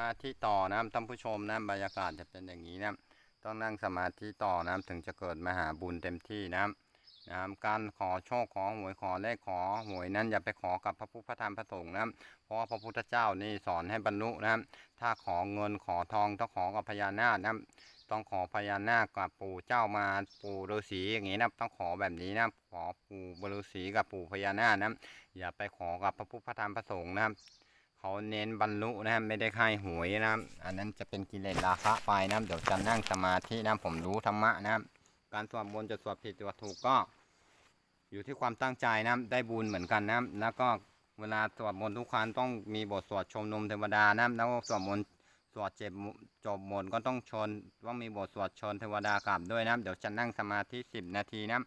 มาธิต่อนะท่านผู้ชมนะบรรยากาศจะเป็นอย่างนี้นะต้องนั่งสมาธิต่อนะถึงจะเกิดมหาบุญเต็มที่นะนะครับการขอโชคขอหวยขอเลขขอหวยนั้นอย่าไปขอกับพระพุทธธรรมพระสงฆ์นะเพราะว่าพระพุทธเจ้านี่สอนให้บรรลุนะถ้าขอเงินขอทองต้องขอกับพญานาคนะต้องขอพญานาคกับปู่เจ้ามาปู่ฤาษีอย่างนี้นะต้องขอแบบนี้นะขอปู่ฤาษีกับปู่พญานาคนะอย่าไปขอกับพระพุทธธรรมพระสงฆ์นะ เขาเน้นบรรลุนะครับไม่ได้ค่ายหวยนะครับอันนั้นจะเป็นกิเลสราคะไปนะครับเดี๋ยวจะนั่งสมาธินะผมรู้ธรรมะนะครับ การสวดมนต์จะสวดผิดสวดถูกก็ อยู่ที่ความตั้งใจนะได้บุญเหมือนกันนะแล้วก็เวลาสวดมนต์ทุกครั้งต้องมีบทสวดชมนุมเทวดานะแล้วก็สวดมนต์สวดเจ็บจบหมดก็ต้องชนต้องมีบทสวดชนเทวดากลับด้วยนะเดี๋ยวจะนั่งสมาธิ10นาทีนะ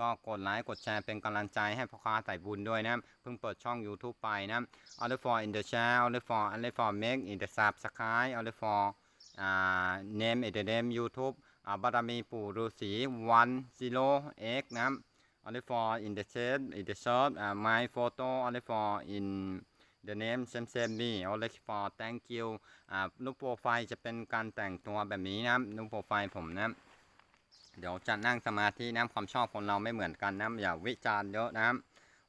ก็กดไลค์กดแชร์เป็นกำลังใจให้พ่อค้าใส่บุญด้วยนะเพิ่งเปิดช่อง YouTube ไปนะครับ only for in the channel only for only for make in the subscribe only for อ่า name in the name YouTube อ่าบารมีปู่ฤาษี1 0 x นะครับ only for in the chat in the shop อ่า my photo only for in the name same same me only for thank you อ่ารูปโปรไฟล์จะเป็นการแต่งตัวแบบนี้นะรูปโปรไฟล์ผมนะ เดี๋ยวจะนั่งสมาธินะความชอบคนเราไม่เหมือนกันนะอย่าวิจารณ์เยอะนะ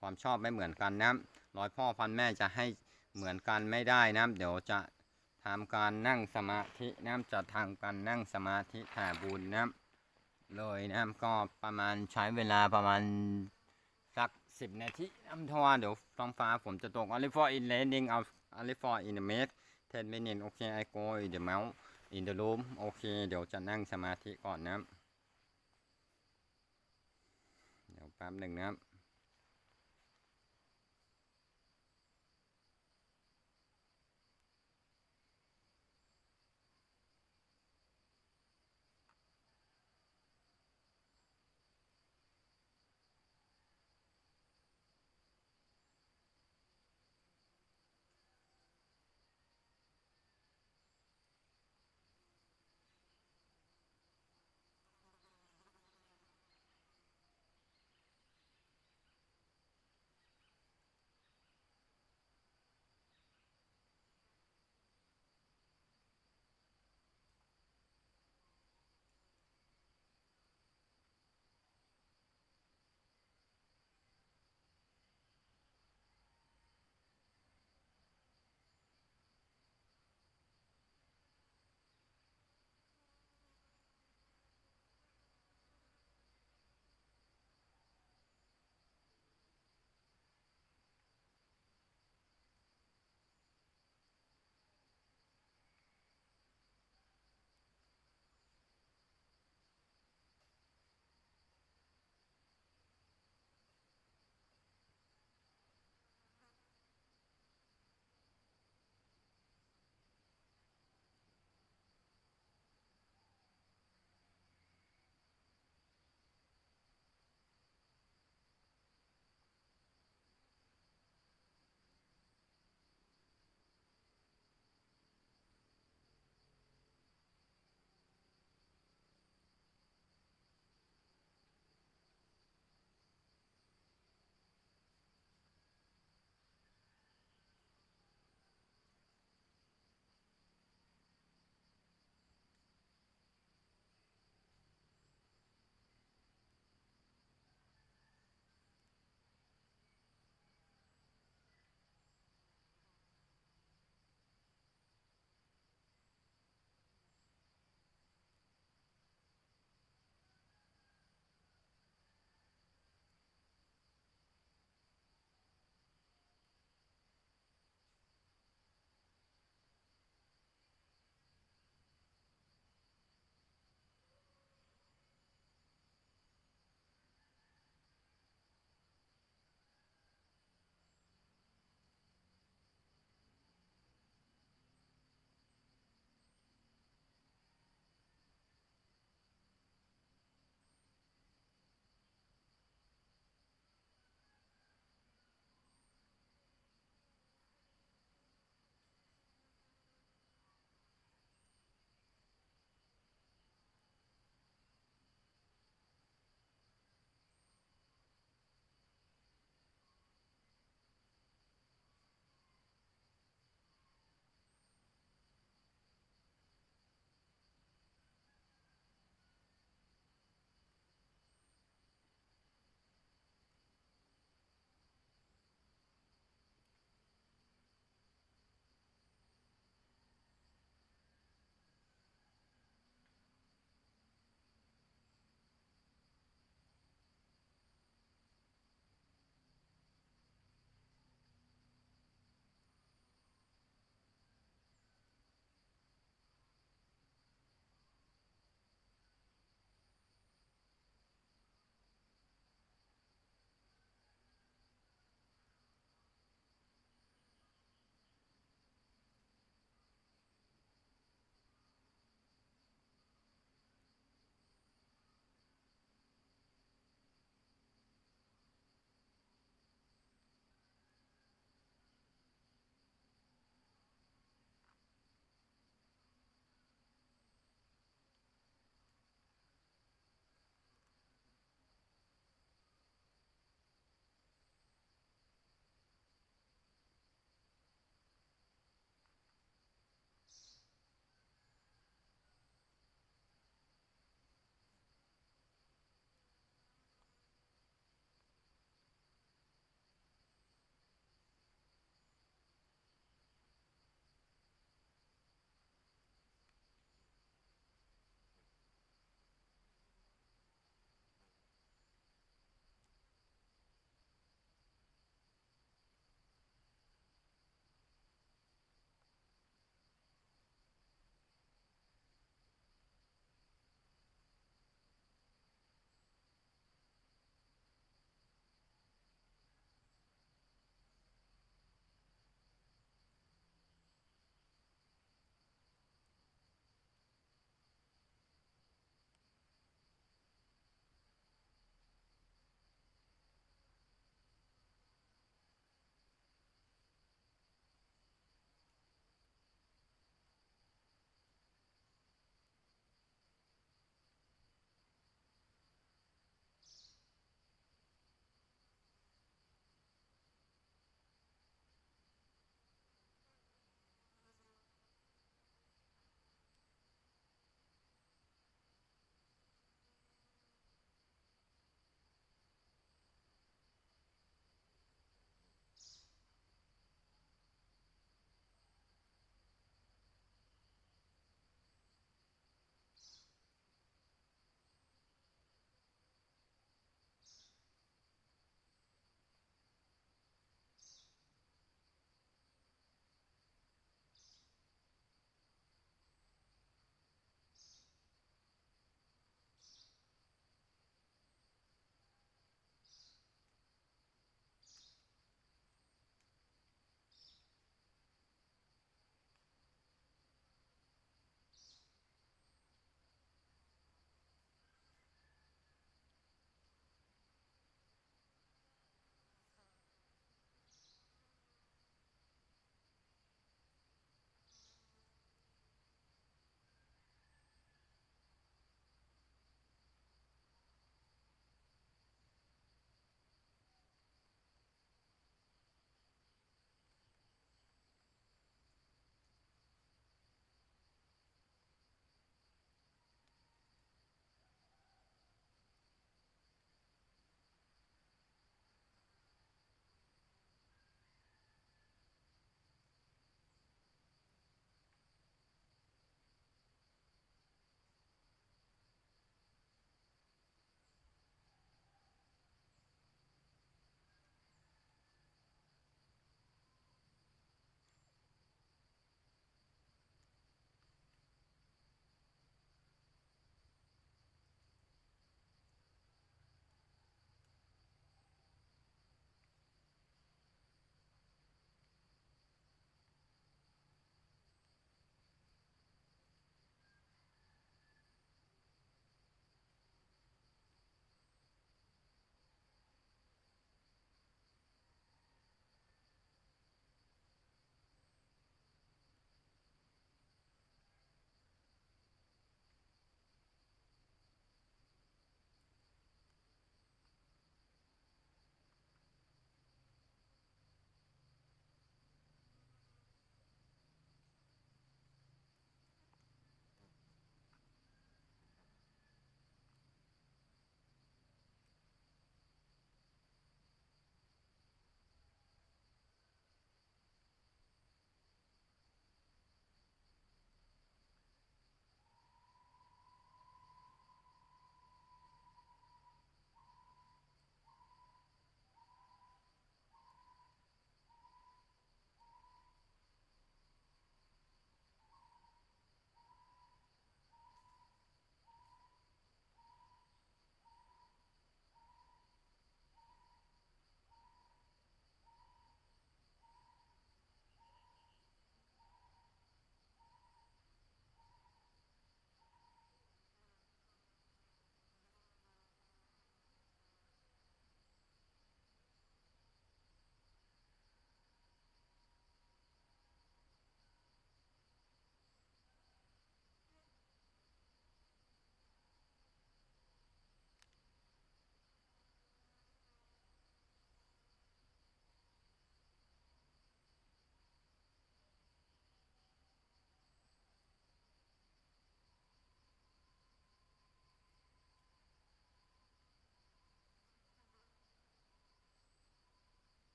ความชอบไม่เหมือนกันนะร้อยพ่อพันแม่จะให้เหมือนกันไม่ได้นะเดี๋ยวจะทำการนั่งสมาธินะจะทำการนั่งสมาธิแผ่บุญนะเลยนะก็ประมาณใช้เวลาประมาณสักสิบนาทีน้ำทว่าเดี๋ยวท้องฟ้าฝนจะตก only for in raining of only for in the mist ten minutes okay I go in the mount in the room โอเค เดี๋ยวจะนั่งสมาธิก่อนนะ เดี๋ยว แป๊บหนึ่งนะครับ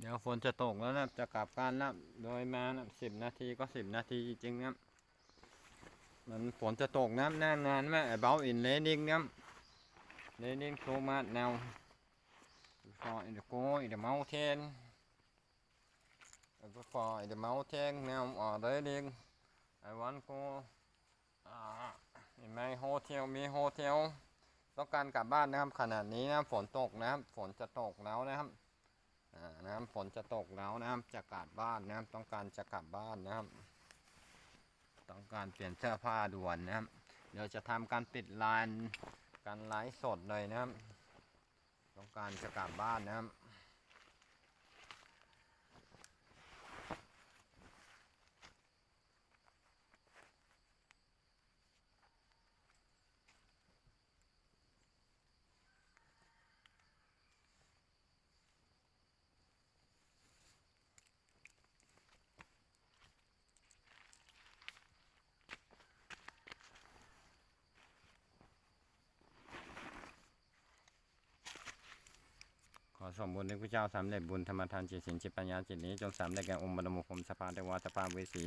เดี๋ยวฝนจะตกแล้วนะจะกลับกันนะโดยมานะสิบนาทีก็สิบนาทีจริงๆนะมันฝนจะตกนะหน้างานแม่ไอ้เบาอินเลนิงนะเลนิงโครมาแนว for in the go in the mountain for in the mountain now ở đấy đi I want go uh, in my hotel มี hotel ต้องการกลับบ้านนะครับขนาดนี้นะฝนตกนะครับฝนจะตกแล้วนะครับ นะครับฝนจะตกแล้วนะครับจะกลับบ้านนะครับต้องการจะกลับบ้านนะครับ ต้องการเปลี่ยนเสื้อผ้าด่วนนะครับ เดี๋ยวจะทำการปิดลานการไลฟ์สดเลยนะครับ ต้องการจะกลับบ้านนะครับ สมบูรณ์ในพระเจ้าสำเร็จบุญธรรมทานจิตสินจิตปัญญาจิตนี้จงสำเร็จแก่องค์บรมคมสภาเทวาสภาเวสี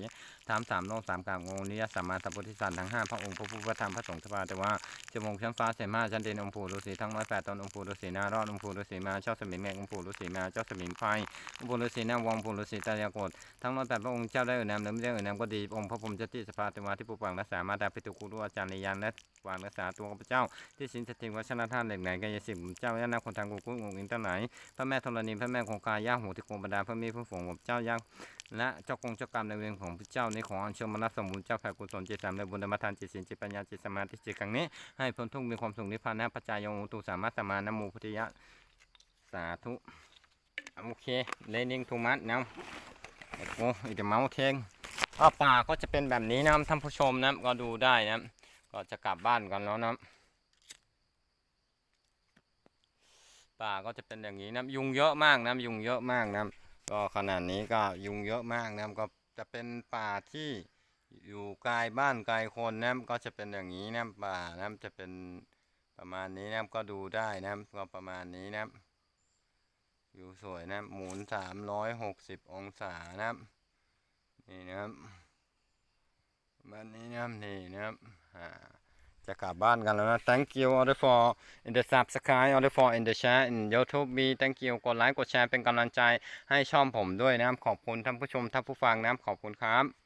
ถามสามโลกสามกลางองค์นิยสมมาสัพพุทธิสันทั้งห้าพระองค์พระผู้พระธรรมพระสงฆ์สภาเทวาจมงชั้นฟ้าเสมาชั้นดินองค์ปู่ฤาษีทั้งร้อยแปดตนองค์ปู่ฤาษีนารอดองค์ปู่ฤาษีมาเจ้าสมิงแมงองค์ปู่ฤาษีมาเจ้าสมิงไฟองค์ปู่ฤาษีนาวงศ์ปู่ฤาษีตายากฏทั้งร้อยแปดพระองค์เจ้าได้เอ่ยนามหรือไม่ได้เอ่ยนามก็ดีองค์พระพรหมเจติสภาเทวาที่ปกปักรักษามาดาปิตุกุรุอาจารย์ในยานและ วางรักษาตัวข้าพเจ้า ที่สินสถิตวัชรธาตุเหล็กไหนกายสิบเจ้าย่านาคนทางกุกุ้งองค์อินตั้งไหนพระแม่ธรณีพระแม่คงคาย่าหูที่คงบรรดาพระมีพระฝงของเจ้ายักษ์และเจ้ากงเจ้ากรรมในเวรของพระเจ้าในของอัญเชิญมรสมบูรณ์เจ้าแผ่กุศลจิตสามและบุญธรรมทานจิตสินจิตปัญญาจิตสมาธิจิตครั้งนี้ให้พ้นทุกข์มีความสุขนิพพานนะพระจายองตุสามารถสมานโมพุทธิยะสาธุโอเคเลนิงทูมัสนะโอ้ยเดี๋ยวเมาเทงอ่าป่าก็จะเป็นแบบนี้นะท่านผู้ชมนะก็ดูได้นะ ก็จะกลับบ้านกันแล้วนะป่าก็จะเป็นอย่างนี้นะยุงเยอะมากนะยุงเยอะมากนะก็ขนาดนี้ก็ยุงเยอะมากนะก็จะเป็นป่าที่อยู่ไกลบ้านไกลคนนะก็จะเป็นอย่างนี้นะป่านะจะเป็นประมาณนี้นะก็ดูได้นะก็ประมาณนี้นะอยู่สวยนะหมุนสามร้อยหกสิบองศานะนี่นะครับ ประมาณนี้นะนี่นะครับจะกลับบ้านกันแล้วนะ thank you all for in the subscribe all for in the share in YouTube me thank you กดไลค์กดแชร์เป็นกำลังใจให้ช่องผมด้วยนะครับ ขอบคุณท่านผู้ชมท่านผู้ฟังนะครับ ขอบคุณครับ